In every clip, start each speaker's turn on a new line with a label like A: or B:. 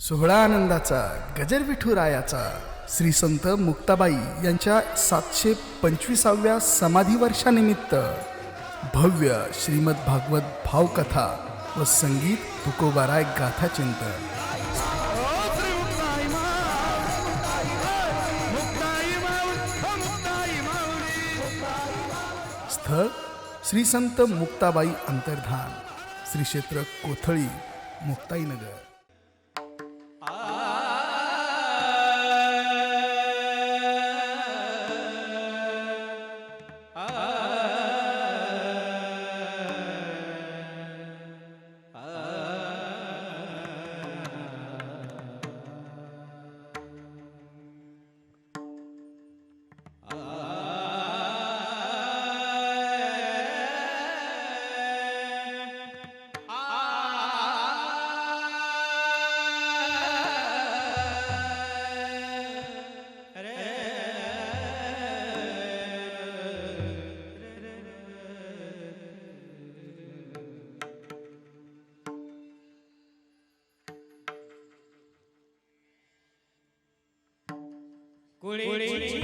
A: सोहळा आनंदाचा गजर विठुरायाचा श्री संत मुक्ताबाई यांच्या सातशे पंचवीसाव्या समाधी वर्षानिमित्त भव्य श्रीमद भागवत भावकथा व संगीत तुकोबाराय गाथा चिंतन. स्थळ श्री संत मुक्ताबाई अंतर्धान श्री क्षेत्र कोथळी मुक्ताईनगर. কুড়ি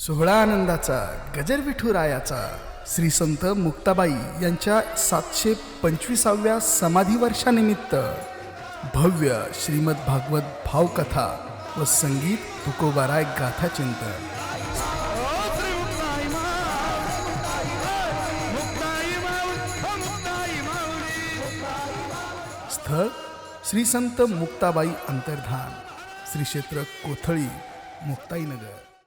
A: सोहळा आनंदाचा गजर विठुरायाचा श्री संत मुक्ताबाई यांच्या सातशे पंचवीसाव्या समाधी वर्षानिमित्त भव्य श्रीमद भागवत भावकथा व संगीत तुकोबाराय गाथा चिंतन स्थळ श्री संत मुक्ताबाई अंतर्धान श्री क्षेत्र कोथळी मुक्ताईनगर.